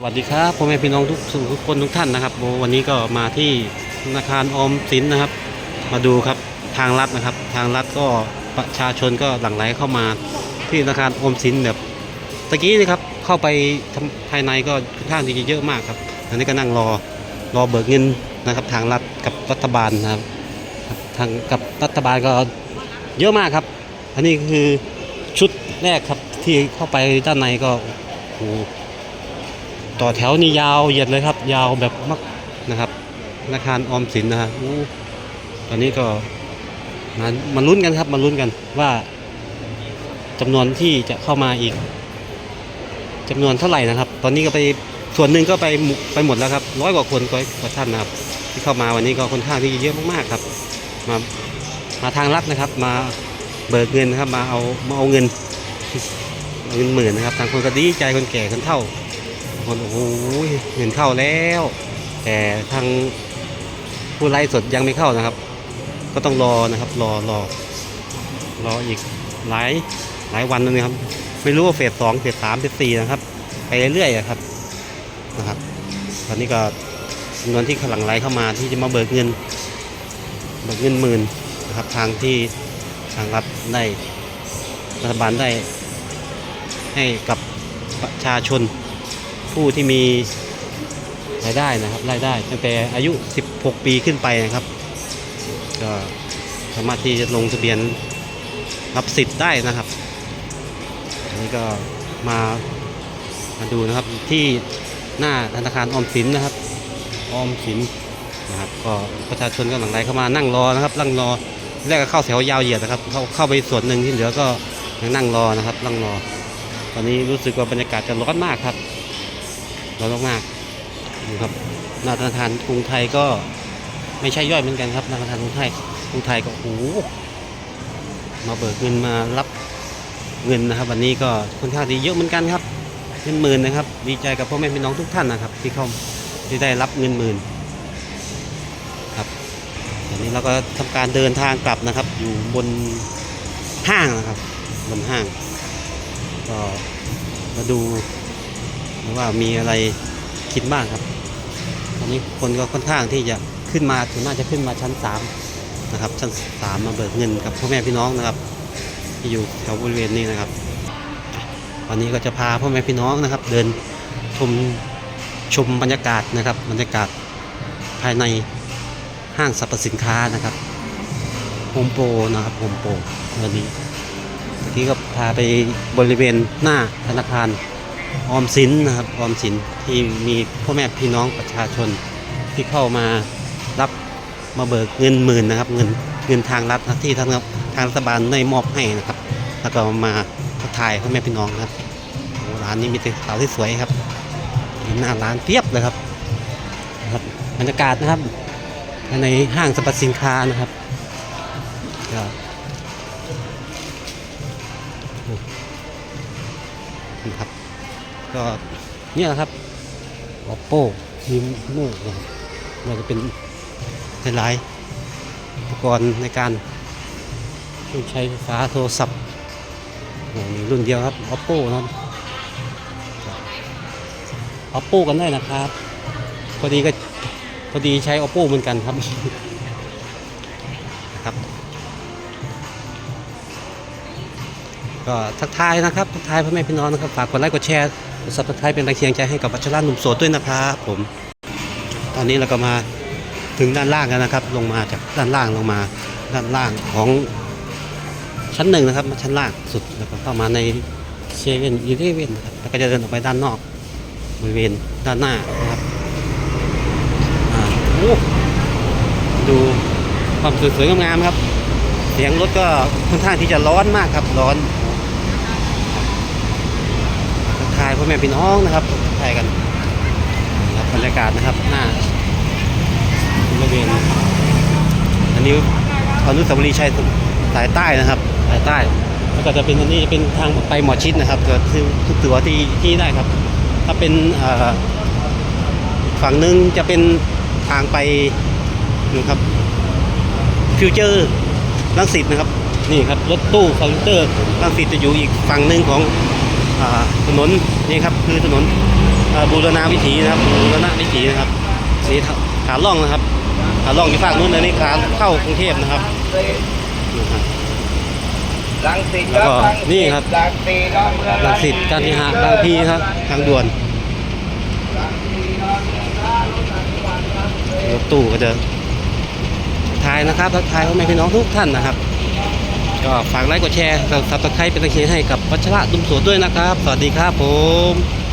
สวัสดีครับพ่อแม่พี่น้องทุกทุกคนทุกท่านนะครับโอ้วันนี้ก็มาที่ธนาคารออมสินนะครับ มาดูครับทางลัดนะครับ ทางลัดก็ประชาชนก็หลั่งไหลเข้ามาที่ธนาคารออมสินแบบตะกี้นะครับเข้าไปทำภายในก็ค่อนข้างที่จะเยอะมากครับอันนี้ก็นั่งรอรอเบิกเงินนะครับ ทางรัฐกับรัฐบาลนะครับทางกับรัฐบาลก็เยอะมากครับ อันนี้คือชุดแรกครับที่เข้าไปด้านในก็โอ้ ต่อแถวนี่ยาวเหยียดเลยครับ ยาวแบบมากนะครับธนาคารออมสินนะฮะตอนนี้ก็มามาลุ้นกันครับมาลุ้นกันว่าจำนวนที่จะเข้ามาอีกจำนวนเท่าไหร่นะครับ ตอนนี้ก็ไปส่วนหนึ่งก็ไปไปหมดแล้วครับร้อยกว่าคนกว่ากว่าท่านนะครับ ที่เข้ามาวันนี้ก็ค่อนข้างที่เยอะมากๆครับ มามาทางรัฐนะครับ มาเบิกเงินนะครับ มาเอามาเอาเงินเอาเงินหมื่นนะครับทางคนก็ดีใจคนแก่คนเฒ่า คนโอ้โหเงินเข้าแล้ว แต่ทางผู้ไล่สดยังไม่เข้านะครับ ก็ต้องรอนะครับ รอรอรออีกหลายหลายวันนะครับ ไม่รู้ว่าเฟสสองเฟสสามเฟสสี่นะครับ ไปเรื่อยๆครับนะครับ ตอนนี้ก็จำนวนที่ขลังไหลเข้ามาที่จะมาเบิกเงินเบิกเงินหมื่นนะครับ ทางที่ทางรัฐได้รัฐบาลได้ให้กับประชาชน ผู้ที่มีรายได้นะครับรายได้ตั้งแต่อายุ 16 ปีขึ้นไปนะครับ ก็สามารถที่จะลงทะเบียนรับสิทธิ์ได้นะครับอันนี้ก็มามาดูนะครับที่หน้าธนาคารออมสินนะครับออมสินนะครับก็ประชาชนก็หลั่งไหลเข้ามานั่งรอนะครับนั่งรอแรกก็เข้าแถวยาวเหยียดนะครับ เข้าเข้าไปส่วนหนึ่งที่เหลือก็ยังนั่งรอนะครับนั่งรอ ตอนนี้รู้สึกว่าบรรยากาศจะร้อนมากครับ ร้อนมากๆดูครับนาธนาคารกรุงไทยก็ไม่ใช่ย่อยเหมือนกันครับธนาคารกรุงไทยกรุงไทยก็โอ้โหมาเบิกเงินมารับเงินนะครับ วันนี้ก็ค่อนข้างดีเยอะเหมือนกันครับเงินหมื่นนะครับ ดีใจกับพ่อแม่พี่น้องทุกท่านนะครับ ที่เข้าที่ได้รับเงินหมื่นครับตอนนี้เราก็ทำการเดินทางกลับนะครับ อยู่บนห้างนะครับบนห้าง ก็มาดู ว่ามีอะไรคิดบ้างครับ ตอนนี้คนก็ค่อนข้างที่จะขึ้นมาถึงน่าจะขึ้นมาชั้นสามนะครับชั้นสามมาเบิกเงินกับพ่อแม่พี่น้องนะครับ ที่อยู่แถวบริเวณนี้นะครับวันนี้ก็จะพาพ่อแม่พี่น้องนะครับ เดินชมชมบรรยากาศนะครับ บรรยากาศภายในห้างสรรพสินค้านะครับโฮมโปรนะครับโฮมโปรวันนี้เมื่อกี้ก็พาไปบริเวณหน้าธนาคาร ออมสินนะครับออมสินที่มีพ่อแม่พี่น้องประชาชนที่เข้ามารับมาเบิกเงินหมื่นนะครับ เงินเงินทางรัฐนะที่ทางทางรัฐบาลได้มอบให้นะครับ แล้วก็มาทักทายพ่อแม่พี่น้องนะครับร้านนี้มีแต่สาวที่สวยครับหน้าร้านเพียบเลยครับครับบรรยากาศนะครับในห้างสรรพสินค้านะครับครับ ก็เนี่ยนะครับ oppo remo นะครับมันจะเป็นหลายๆอุปกรณ์ในการใช้ไฟฟ้าโทรศัพท์มีรุ่นเดียวครับ oppo นะครับ oppo กันได้นะครับ พอดีก็พอดีใช้ oppo เหมือนกันครับครับก็ทักทายนะครับ ทักทายพ่อแม่พี่น้องนะครับ ฝากกดไลค์กดแชร์ ซับสไครป์เป็นแรงเชียงใจให้กับบัชราหนุ่มโสดด้วยนะครับผม ตอนนี้เราก็มาถึงด้านล่างแล้วนะครับ ลงมาจากด้านล่างลงมาด้านล่างของชั้นหนึ่งนะครับมาชั้นล่างสุดแล้วก็เข้ามาในเซเว่นอีเลเว่นครับแล้วก็จะเดินออกไปด้านนอกบริเวณด้านหน้านะครับดูความสวยๆงามๆครับ เสียงรถก็ค่อนข้างที่จะร้อนมากครับร้อนทักทาย พ่อแม่พี่น้องนะครับทักทายกันครับบรรยากาศนะครับหน้าบริเวณอันนี้อนุสาวรีย์ชัยสายใต้นะครับสายใต้แล้วก็จะเป็นอันนี้จะเป็นทางไปหมอชิดนะครับก็คือทุกตัวที่ที่ได้ครับ ถ้าเป็นฝั่งหนึงจะเป็นทางไปนะครับฟิวเจอร์รังสิตนะครับนี่ครับรถตู้คอมพิวเตอร์รังสิตจะอยู่อีกฝั่งหนึ่งของ ถนนนี่ครับคือถนนอ่าบูรณาวิถีนะครับบูรณาวิถีนะครับนี่ขาล่องนะครับขาล่องอยู่ฝั่งนู้นนะนี่ขาเข้ากรุงเทพนะครับนะครับลังสิตแล้วก็ลังสิตนี่ครับลังสิตดอนเมืองลังสิตการที่หาบางพีครับทางด่วนรถตู้ก็จะทายนะครับทักทายพ่อแม่พี่น้องทุกท่านนะครับ ก็ฝากไลค์กดแชร์สับซับสไครต์เป็นกำลังใจให้กับวัชระตุ้มโสดด้วยนะครับ สวัสดีครับผม